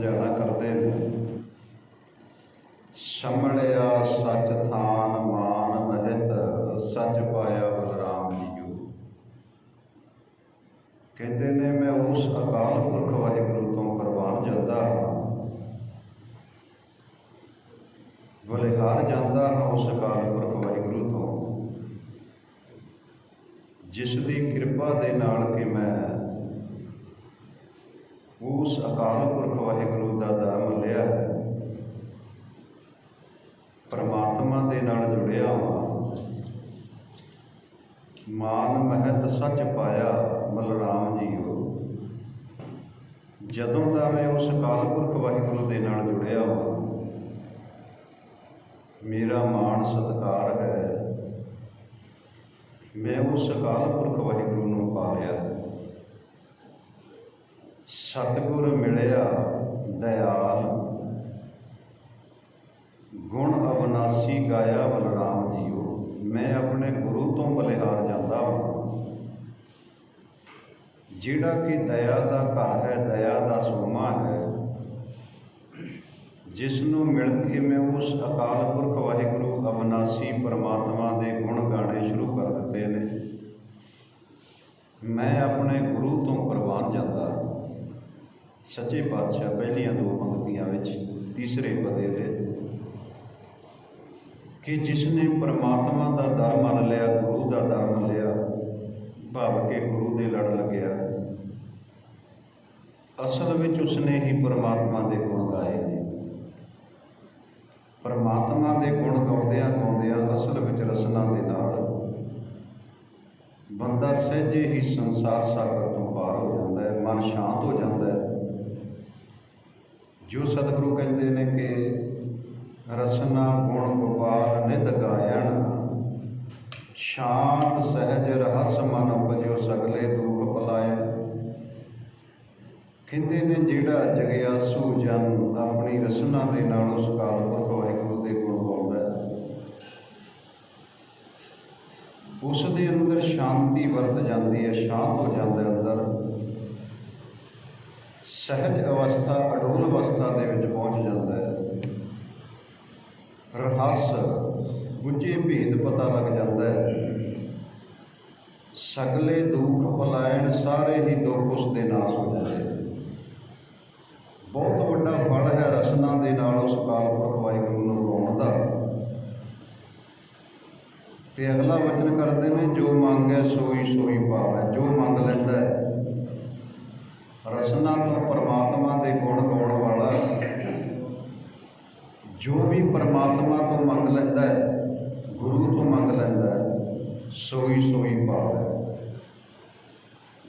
ਜਾਣਾ ਕਰਦੇ ਨੇ। ਸੰਭਲਿਆ ਸੱਚ ਥਾਨ ਮਾਨ ਮਹਿਤ, ਸੱਚ ਪਾਇਆ ਬਲਰਾਮ ਜੀਓ ਕਹਿੰਦੇ ਨੇ, ਮੈਂ ਉਸ ਅਕਾਲ ਪੁਰਖ ਵਾਹਿਗੁਰੂ ਤੋਂ ਕੁਰਬਾਨ ਜਾਂਦਾ ਹਾਂ। ਬਲਿਹਾਰ ਜਾਂਦਾ ਹਾਂ ਉਸ ਅਕਾਲ ਪੁਰਖ ਵਾਹਿਗੁਰੂ ਤੋਂ। ਜਿਸ ਦੀ ਕਿਰਪਾ ਦੇ ਨਾਲ ਕਿ ਮੈਂ ਉਸ ਅਕਾਲ ਪੁਰਖ ਵਾਹਿਗੁਰੂ ਦਾ ਧਰਮ ਲਿਆ ਹੈ। ਪਰਮਾਤਮਾ ਦੇ ਨਾਲ ਜੁੜਿਆ ਹਾਂ ਮਾਨ ਮਹਿਤ ਸੱਚ ਪਾਇਆ ਬਲਰਾਮ ਜੀਓ। ਜਦੋਂ ਦਾ ਮੈਂ ਉਸ ਅਕਾਲ ਪੁਰਖ ਵਾਹਿਗੁਰੂ ਦੇ ਨਾਲ ਜੁੜਿਆ ਹਾਂ ਮੇਰਾ ਮਾਣ ਸਤਕਾਰ ਹੈ। ਮੈਂ ਉਸ ਅਕਾਲ ਪੁਰਖ ਵਾਹਿਗੁਰੂ ਨੂੰ ਪਾ ਲਿਆ। ਹੈ ਸਤਿਗੁਰ ਮਿਲਿਆ, ਦਇਆਲ। ਗੁਣ ਅਵਨਾਸੀ ਗਾਇਆ ਬਲਰਾਮ ਜੀਓ। ਮੈਂ ਆਪਣੇ ਗੁਰੂ ਤੋਂ ਬਲਿਹਾਰ ਜਾਂਦਾ ਹਾਂ। ਜਿਹੜਾ ਕਿ ਦਇਆ ਦਾ ਘਰ ਹੈ, ਦਇਆ ਦਾ ਸੋਮਾ ਹੈ। ਜਿਸ ਨੂੰ ਮਿਲ ਕੇ ਮੈਂ ਉਸ ਅਕਾਲ ਪੁਰਖ ਵਾਹਿਗੁਰੂ ਅਵਨਾਸੀ ਪਰਮਾਤਮਾ ਦੇ ਗੁਣ ਗਾਣੇ ਸ਼ੁਰੂ ਕਰ ਦਿੱਤੇ ਨੇ। ਮੈਂ ਆਪਣੇ ਗੁਰੂ ਤੋਂ ਕੁਰਬਾਨ ਜਾਂਦਾ ਸੱਚੇ ਪਾਤਸ਼ਾਹ ਪਹਿਲੀਆਂ ਦੋ ਪੰਕਤੀਆਂ ਵਿੱਚ ਤੀਸਰੇ ਪਦੇ ਦੇ ਕਿ ਜਿਸ ਨੇ ਪਰਮਾਤਮਾ ਦਾ ਦਰ ਮੰਨ ਲਿਆ, ਗੁਰੂ ਦਾ ਦਰ ਮੰਨ ਲਿਆ, ਭਾਵ ਕਿ ਗੁਰੂ ਦੇ ਲੜ ਲੱਗਿਆ, ਅਸਲ ਵਿੱਚ ਉਸਨੇ ਹੀ ਪਰਮਾਤਮਾ ਦੇ ਗੁਣ ਗਾਏ ਨੇ। ਪਰਮਾਤਮਾ ਦੇ ਗੁਣ ਗਾਉਂਦਿਆਂ ਗਾਉਂਦਿਆਂ ਅਸਲ ਵਿੱਚ ਰਸਨਾ ਦੇ ਨਾਲ ਬੰਦਾ ਸਹਿਜੇ ਹੀ ਸੰਸਾਰ ਸਾਗਰ ਤੋਂ ਪਾਰ ਹੋ ਜਾਂਦਾ ਹੈ ਮਨ ਸ਼ਾਂਤ ਹੋ ਜਾਂਦਾ ਹੈ ਜੋ ਸਤਿਗੁਰੂ ਕਹਿੰਦੇ ਨੇ ਕਿ ਰਸਨਾ ਗੁਣ ਗੋਪਾਲ ਨਿਧ ਗਾਇਣ, ਸ਼ਾਂਤ ਸਹਿਜ ਰਹਸ ਮਨ ਉਪਜੋ ਸਗਲੇ ਦੁਖ ਪਲਾਇਣ ਕਹਿੰਦੇ ਨੇ, ਜਿਹੜਾ ਜਗਿਆਸੂ ਜਨ, ਆਪਣੀ ਰਸਨਾ ਦੇ ਨਾਲ ਉਸ ਕਾਲ ਪੁਰਖ ਵਾਹਿਗੁਰੂ ਦੇ ਗੁਣ ਗਾਉਂਦਾ ਹੈ। ਉਸ ਦੇ ਅੰਦਰ ਸ਼ਾਂਤੀ ਵਰਤ ਜਾਂਦੀ ਹੈ, ਸ਼ਾਂਤ ਹੋ ਜਾਂਦਾ ਅੰਦਰ। ਸਹਿਜ ਅਵਸਥਾ, ਅਡੋਲ ਅਵਸਥਾ ਦੇ ਵਿੱਚ ਪਹੁੰਚ ਜਾਂਦਾ ਹੈ। ਰਹੱਸ ਗੁੱਝੇ ਭੇਦ ਪਤਾ ਲੱਗ ਜਾਂਦਾ ਹੈ। ਸਗਲੇ ਦੁੱਖ ਪਲਾਇਣ ਸਾਰੇ ਹੀ ਦੁੱਖ ਉਸ ਦੇ ਨਾਸ ਹੋ ਜਾਂਦੇ ਬਹੁਤ ਵੱਡਾ ਫਲ ਹੈ ਰਸਨਾ ਦੇ ਨਾਲ ਉਸ ਕਾਲ ਪੁਰਖ ਵਾਹਿਗੁਰੂ ਨੂੰ ਗਾਉਣ ਦਾ। ਤੇ ਅਗਲਾ ਵਚਨ ਕਰਦੇ ਨੇ, ਜੋ ਮੰਗੈ ਸੋਈ ਸੋਈ ਪਾਵੈ, ਜੋ ਮੰਗ ਲੈਂਦਾ ਹੈ ਰਸਨਾ ਤੋਂ ਪਰਮਾਤਮਾ ਦੇ ਗੁਣ ਗਾਉਣ ਵਾਲਾ ਜੋ ਵੀ ਪਰਮਾਤਮਾ ਤੋਂ ਮੰਗ ਲੈਂਦਾ ਹੈ, ਗੁਰੂ ਤੋਂ ਮੰਗ ਲੈਂਦਾ ਹੈ, ਸੋਈ ਸੋਈ ਹੈ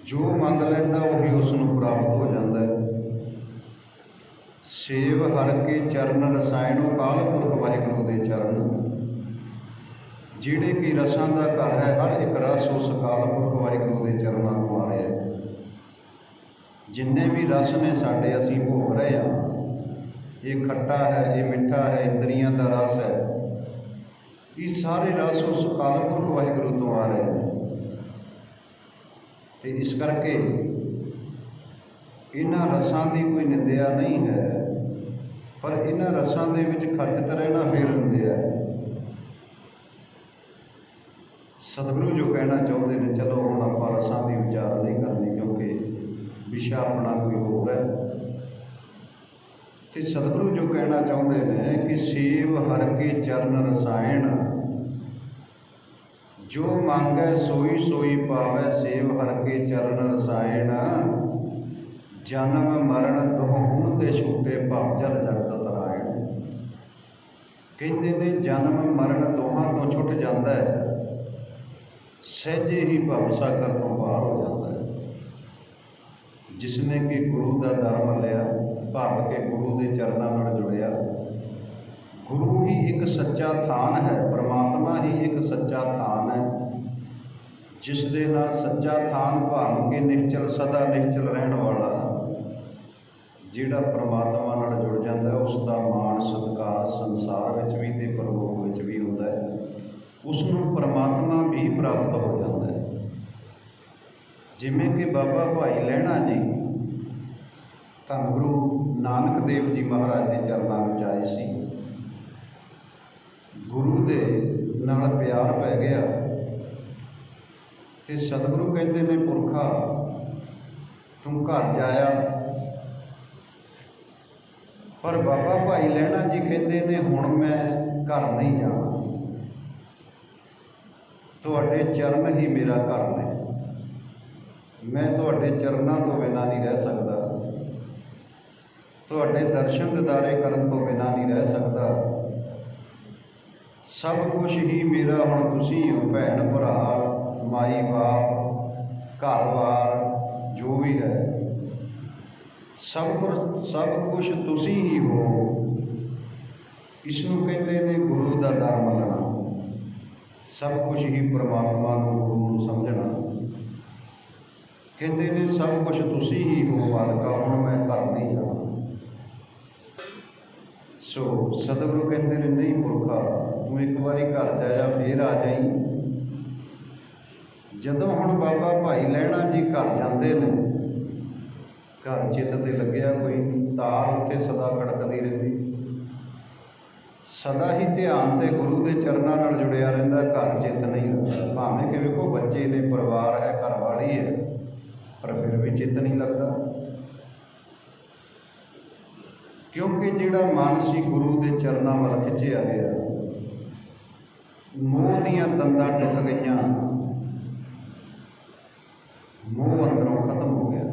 ਜੋ ਮੰਗ ਲੈਂਦਾ, ਉਹੀ ਉਸ ਨੂੰ ਪ੍ਰਾਪਤ ਹੋ ਜਾਂਦਾ ਹੈ। ਸੇਵ ਹਰ ਕੇ ਚਰਨ ਰਸਾਇਣੋ ਕਾਲ ਪੁਰਖ ਵਾਹਿਗੁਰੂ ਦੇ ਚਰਨ। ਜਿਹੜੇ ਕਿ ਰਸਾਂ ਦਾ ਘਰ ਹੈ, ਹਰ ਇੱਕ ਰਸ ਉਸ ਕਾਲ ਪੁਰਖ ਵਾਹਿਗੁਰੂ ਦੇ ਚਰਨਾਂ ਤੋਂ ਆ ਰਿਹਾ ਹੈ। ਜਿੰਨੇ ਵੀ ਰਸ ਨੇ ਸਾਡੇ, ਅਸੀਂ ਭੋਗ ਰਹੇ ਹਾਂ। ਇਹ ਖੱਟਾ ਹੈ, ਇਹ ਮਿੱਠਾ ਹੈ, ਇੰਦਰੀਆਂ ਦਾ ਰਸ ਹੈ। ਇਹ ਸਾਰੇ ਰਸ ਉਸ ਕਾਲ ਪੁਰਖ ਵਾਹਿਗੁਰੂ ਤੋਂ ਆ ਰਹੇ ਨੇ। ਤੇ ਇਸ ਕਰਕੇ ਇਹਨਾਂ ਰਸਾਂ ਦੀ ਕੋਈ ਨਿੰਦਿਆ ਨਹੀਂ ਹੈ, ਪਰ ਇਹਨਾਂ ਰਸਾਂ ਦੇ ਵਿੱਚ ਖਚਤ ਰਹਿਣਾ ਫੇਰ ਹੁੰਦੇ ਹੈ ਸਤਿਗੁਰੂ ਜੋ ਕਹਿਣਾ ਚਾਹੁੰਦੇ ਨੇ, ਚਲੋ ਹੁਣ ਆਪਾਂ ਰਸਾਂ ਦੀ ਵਿਚਾਰ ਨਹੀਂ ਕਰਨੀ ਕਿਉਂਕਿ ਵਿਸ਼ਾ ਆਪਣਾ ਕੋਈ ਹੋਰ ਹੈ। ਤੇ ਸਤਿਗੁਰੂ ਜੋ ਕਹਿਣਾ ਚਾਹੁੰਦੇ ਨੇ ਕਿ ਸੇਵ ਹਰ ਕੇ ਚਰਨ ਰਸਾਇਣ, ਜੋ ਮੰਗੈ ਸੋਈ ਸੋਈ ਪਾਵੈ ਸੇਵ ਹਰ ਕੇ ਚਰਨ ਰਸਾਇਣ, ਜਨਮ ਮਰਨ ਦੋਹੂੰ ਤੇ ਛੂਟੇ ਭਵ ਜਲ ਜਗਤ ਤਰਾਇਣ। ਕਹਿੰਦੇ ਨੇ ਜਨਮ ਮਰਨ ਦੋਹਾਂ ਤੋਂ ਛੁੱਟ ਜਾਂਦਾ ਹੈ, ਸਹਿਜੇ ਹੀ ਭਵ ਸਾਗਰ ਤੋਂ ਪਾਰ ਹੋ ਜਾਂਦਾ ਜਿਸ ਨੇ ਕਿ ਗੁਰੂ ਦਾ ਧਰਮ ਲਿਆ ਭਾਵ ਕੇ ਗੁਰੂ ਦੇ ਚਰਨਾਂ ਨਾਲ ਜੁੜਿਆ। ਗੁਰੂ ਹੀ ਇੱਕ ਸੱਚਾ ਥਾਨ ਹੈ ਪ੍ਰਮਾਤਮਾ ਹੀ ਇੱਕ ਸੱਚਾ ਥਾਨ ਹੈ। ਜਿਸ ਦੇ ਨਾਲ ਸੱਚਾ ਥਾਨ ਭਾਵ ਕੇ ਨਿਸ਼ਚਲ ਸਦਾ ਨਿਸ਼ਚਲ ਰਹਿਣ ਵਾਲਾ ਜਿਹੜਾ ਪ੍ਰਮਾਤਮਾ ਨਾਲ ਜੁੜ ਜਾਂਦਾ ਹੈ, ਉਸ ਦਾ ਮਾਣ ਸਤਿਕਾਰ ਸੰਸਾਰ ਵਿੱਚ ਵੀ ਤੇ ਪਰਲੋਕ ਵਿੱਚ ਵੀ ਹੁੰਦਾ ਹੈ। ਉਸ ਨੂੰ ਪ੍ਰਮਾਤਮਾ ਵੀ ਪ੍ਰਾਪਤ ਹੋ ਜਾਂਦਾ ਹੈ। ਜਿਵੇਂ ਕਿ ਬਾਬਾ ਭਾਈ ਲਹਿਣਾ ਜੀ ਧੰਨ ਗੁਰੂ ਨਾਨਕ ਦੇਵ ਜੀ ਮਹਾਰਾਜ ਦੇ ਚਰਨਾਂ ਵਿੱਚ ਆਏ ਸੀ। ਗੁਰੂ ਦੇ ਨਾਲ ਪਿਆਰ ਪੈ ਗਿਆ ਤੇ ਸਤਿਗੁਰੂ ਕਹਿੰਦੇ ਨੇ, ਪੁਰਖਾ, ਤੂੰ ਘਰ ਜਾਇਆ। ਪਰ ਬਾਬਾ ਭਾਈ ਲੈਣਾ ਜੀ ਕਹਿੰਦੇ ਨੇ, ਹੁਣ ਮੈਂ ਘਰ ਨਹੀਂ ਜਾਣਾ। ਤੁਹਾਡੇ ਚਰਨ ਹੀ ਮੇਰਾ ਘਰ ਨੇ। ਮੈਂ ਤੁਹਾਡੇ ਚਰਨਾਂ ਤੋਂ ਬਿਨਾਂ ਨਹੀਂ ਰਹਿ ਸਕਦਾ। ਤੁਹਾਡੇ ਦਰਸ਼ਨ ਦਿਦਾਰੇ ਕਰਨ ਤੋਂ ਬਿਨਾਂ ਨਹੀਂ ਰਹਿ ਸਕਦਾ। ਸਭ ਕੁਝ ਹੀ ਮੇਰਾ ਹੁਣ ਤੁਸੀਂ ਹੋ ਭੈਣ ਭਰਾ ਮਾਈ ਬਾਪ ਘਰ-ਬਾਰ ਜੋ ਵੀ ਹੈ। ਸਭ ਕੁਝ ਸਭ ਕੁਝ ਤੁਸੀਂ ਹੀ ਹੋ। ਇਸ ਨੂੰ ਕਹਿੰਦੇ ਨੇ ਗੁਰੂ ਦਾ ਦਰ ਮੰਨਣਾ ਸਭ ਕੁਝ ਹੀ ਪ੍ਰਮਾਤਮਾ ਨੂੰ ਗੁਰੂ ਨੂੰ ਸਮਝਣਾ। ਕਹਿੰਦੇ ਨੇ ਸਭ ਕੁਝ ਤੁਸੀਂ ਹੀ ਹੋ, ਮਾਲਕਾ, ਹੁਣ ਮੈਂ ਘਰ ਨਹੀਂ ਜਾਣਾ। ਸੋ ਸਤਿਗੁਰੂ ਕਹਿੰਦੇ ਨੇ, ਨਹੀਂ ਪੁਰਖਾ, ਤੂੰ ਇੱਕ ਵਾਰੀ ਘਰ ਜਾਇਆ ਫੇਰ ਆ ਜਾਈ। ਜਦੋਂ ਹੁਣ ਬਾਬਾ ਭਾਈ ਲੈਣਾ ਜੀ ਘਰ ਜਾਂਦੇ ਨੇ, ਘਰ ਚਿੱਤ ਤੇ ਲੱਗਿਆ ਕੋਈ ਨਹੀਂ ਤਾਰ ਉੱਥੇ ਸਦਾ ਖੜਕਦੀ ਰਹਿੰਦੀ। ਸਦਾ ਹੀ ਧਿਆਨ ਤੇ ਗੁਰੂ ਦੇ ਚਰਨਾਂ ਨਾਲ ਜੁੜਿਆ ਰਹਿੰਦਾ, ਘਰ ਚਿੱਤ ਨਹੀਂ ਲੱਗਦਾ। ਭਾਵੇਂ ਕਿ ਵੇਖੋ, ਬੱਚੇ ਨੇ ਪਰਿਵਾਰ ਹੈ ਘਰ ਵਾਲੀ ਹੈ, ਪਰ ਫਿਰ ਵੀ ਚਿੱਤ ਨਹੀਂ ਲੱਗਦਾ। ਕਿਉਂਕਿ ਜਿਹੜਾ ਮਨ ਸੀ ਗੁਰੂ ਦੇ ਚਰਨਾਂ ਵੱਲ ਖਿੱਚਿਆ ਗਿਆ, ਮੋਹ ਦੀਆਂ ਤੰਦਾਂ ਟੁੱਟ ਗਈਆਂ, ਮੋਹ ਅੰਦਰੋਂ ਖਤਮ ਹੋ ਗਿਆ।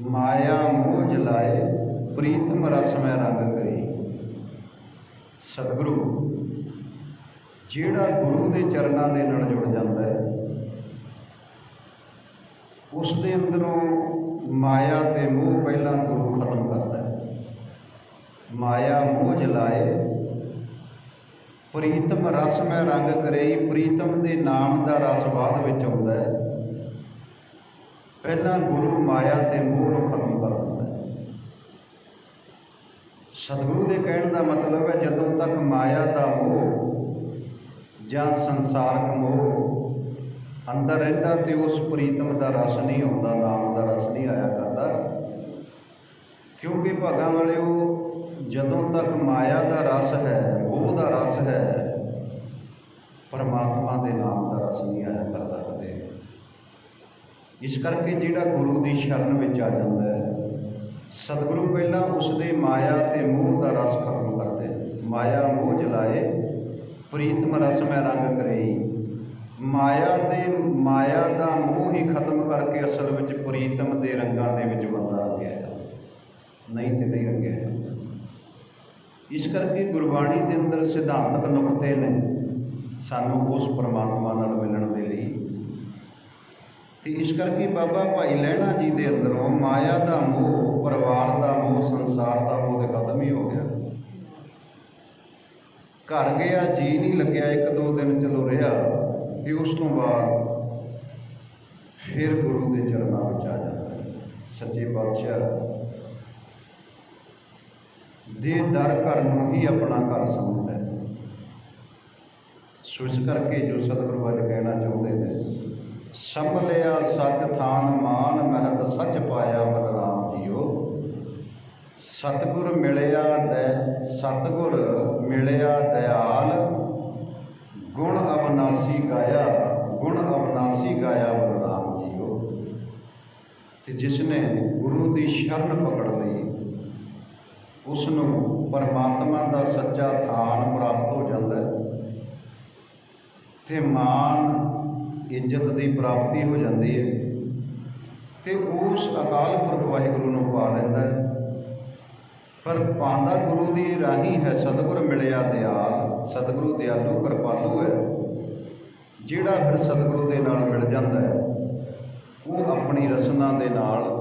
ਮਾਇਆ ਮੋਹ ਜਲਾਏ, ਪ੍ਰੀਤਮ ਰਸ ਮੈਂ ਰੰਗ ਕਰੀ। ਸਤਿਗੁਰੂ, ਜਿਹੜਾ ਗੁਰੂ ਦੇ ਚਰਨਾਂ ਦੇ ਨਾਲ ਜੁੜ ਜਾਂਦਾ ਹੈ ਉਸ ਦੇ ਅੰਦਰੋਂ ਮਾਇਆ ਤੇ ਮੋਹ ਪਹਿਲਾਂ ਗੁਰੂ ਖਤਮ ਕਰਦਾ ਹੈ। ਮਾਇਆ ਮੋਹ ਜਲਾਏ। ਪ੍ਰੀਤਮ ਰਸ ਮੈਂ ਰੰਗ ਕਰੇਈ, ਪ੍ਰੀਤਮ ਦੇ ਨਾਮ ਦਾ ਰਸ ਬਾਅਦ ਵਿੱਚ ਆਉਂਦਾ ਹੈ। ਪਹਿਲਾਂ ਗੁਰੂ ਮਾਇਆ ਤੇ ਮੋਹ ਨੂੰ ਖਤਮ ਕਰ ਦਿੰਦਾ ਹੈ। ਸਤਿਗੁਰੂ ਦੇ ਕਹਿਣ ਦਾ ਮਤਲਬ ਹੈ ਜਦੋਂ ਤੱਕ ਮਾਇਆ ਦਾ ਮੋਹ ਜਾਂ ਸੰਸਾਰਕ ਮੋਹ ਅੰਦਰ ਰਹਿੰਦਾ ਤੇ ਉਸ ਪ੍ਰੀਤਮ ਦਾ ਰਸ ਨਹੀਂ ਆਉਂਦਾ, ਨਾਮ ਦਾ ਰਸ ਨਹੀਂ ਆਇਆ ਕਰਦਾ। ਕਿਉਂਕਿ ਭਾਗਾਂ ਵਾਲਿਓ, ਜਦੋਂ ਤੱਕ ਮਾਇਆ ਦਾ ਰਸ ਹੈ, ਮੋਹ ਦਾ ਰਸ ਹੈ, ਪਰਮਾਤਮਾ ਦੇ ਨਾਮ ਦਾ ਰਸ ਨਹੀਂ ਆਇਆ ਕਰਦਾ ਕਦੇ। ਇਸ ਕਰਕੇ ਜਿਹੜਾ ਗੁਰੂ ਦੀ ਸ਼ਰਨ ਵਿੱਚ ਆ ਜਾਂਦਾ ਹੈ, ਸਤਿਗੁਰੂ ਪਹਿਲਾਂ ਉਸ ਦੇ ਮਾਇਆ ਤੇ ਮੋਹ ਦਾ ਰਸ ਖਤਮ ਕਰਦੇ ਮਾਇਆ ਮੋਹ ਜਲਾਏ, ਪ੍ਰੀਤਮ ਰਸ ਮੈਂ ਰੰਗ ਕਰੇਈ। ਮਾਇਆ ਦੇ ਮਾਇਆ ਦਾ ਮੋਹ ਹੀ ਖਤਮ ਕਰਕੇ ਅਸਲ ਵਿੱਚ ਪ੍ਰੀਤਮ ਦੇ ਰੰਗਾਂ ਦੇ ਵਿੱਚ ਬੰਦਾ ਰੰਗਿਆ ਜਾਂਦਾ। ਨਹੀਂ ਤੇ ਨਹੀਂ ਰੰਗਿਆ ਜਾਂਦਾ। ਇਸ ਕਰਕੇ ਗੁਰਬਾਣੀ ਦੇ ਅੰਦਰ ਸਿਧਾਂਤਕ ਨੁਕਤੇ ਨੇ ਸਾਨੂੰ ਉਸ ਪਰਮਾਤਮਾ ਨਾਲ ਮਿਲਣ ਦੇ ਲਈ। ਤੇ ਇਸ ਕਰਕੇ ਬਾਬਾ ਭਾਈ ਲਹਿਣਾ ਜੀ ਦੇ ਅੰਦਰੋਂ ਮਾਇਆ ਦਾ ਮੋਹ, ਪਰਿਵਾਰ ਦਾ ਮੋਹ, ਸੰਸਾਰ ਦਾ ਮੋਹ ਤੇ ਖਤਮ ਹੀ ਹੋ ਗਿਆ। ਘਰ ਗਿਆ, ਜੀ ਨਹੀਂ ਲੱਗਿਆ, ਇੱਕ ਦੋ ਦਿਨ ਚਲੋ ਰਿਹਾ ਤੇ ਉਸ ਤੋਂ ਬਾਅਦ ਫਿਰ ਗੁਰੂ ਦੇ ਚਰਨਾਂ ਵਿੱਚ ਆ ਜਾਂਦਾ ਹੈ। ਸੱਚੇ ਪਾਤਸ਼ਾਹ ਦੇ ਦਰ ਘਰ ਨੂੰ ਹੀ ਆਪਣਾ ਘਰ ਸਮਝਦਾ ਹੈ। ਸੋ ਇਸ ਕਰਕੇ ਜੋ ਸਤਿਗੁਰੂ ਅੱਜ ਕਹਿਣਾ ਚਾਹੁੰਦੇ ਨੇ ਸੰਭਲਿਆ ਸੱਚ ਥਾਨ ਮਾਨ ਮਹਤ ਸੱਚ ਪਾਇਆ ਬਲਰਾਮ ਜੀਓ। ਸਤਿਗੁਰ ਮਿਲਿਆ ਦਇ, ਸਤਿਗੁਰ ਮਿਲਿਆ ਦਇਆਲ। ਗੁਣ ਅਵਨਾਸੀ ਗਾਇਆ, ਗੁਣ ਅਵਨਾਸੀ ਗਾਇਆ ਬਲਰਾਮ ਜੀਓ। ਤੇ ਜਿਸ ਨੇ ਗੁਰੂ ਦੀ ਸ਼ਰਨ ਪਕੜ ਲਈ ਉਸ ਨੂੰ ਪਰਮਾਤਮਾ ਦਾ ਸੱਚਾ ਥਾਨ ਪ੍ਰਾਪਤ ਹੋ ਜਾਂਦਾ ਹੈ। ਤੇ ਮਾਨ ਇੱਜ਼ਤ ਦੀ ਪ੍ਰਾਪਤੀ ਹੋ ਜਾਂਦੀ ਹੈ। ਤੇ ਉਸ ਅਕਾਲ ਪੁਰਖ ਵਾਹਿਗੁਰੂ ਨੂੰ ਪਾ ਲੈਂਦਾ ਪਰ ਪਾਂਦਾ ਗੁਰੂ ਦੀ ਰਾਹੀ ਹੈ ਸਤਿਗੁਰ ਮਿਲਿਆ ਦਿਆਲ। ਸਤਿਗੁਰੂ ਦਿਆਲੂ ਕਿਰਪਾਲੂ ਹੈ। ਜਿਹੜਾ ਫਿਰ ਸਤਿਗੁਰੂ ਦੇ ਨਾਲ ਮਿਲ ਜਾਂਦਾ ਹੈ, ਉਹ ਆਪਣੀ ਰਸਨਾ ਦੇ ਨਾਲ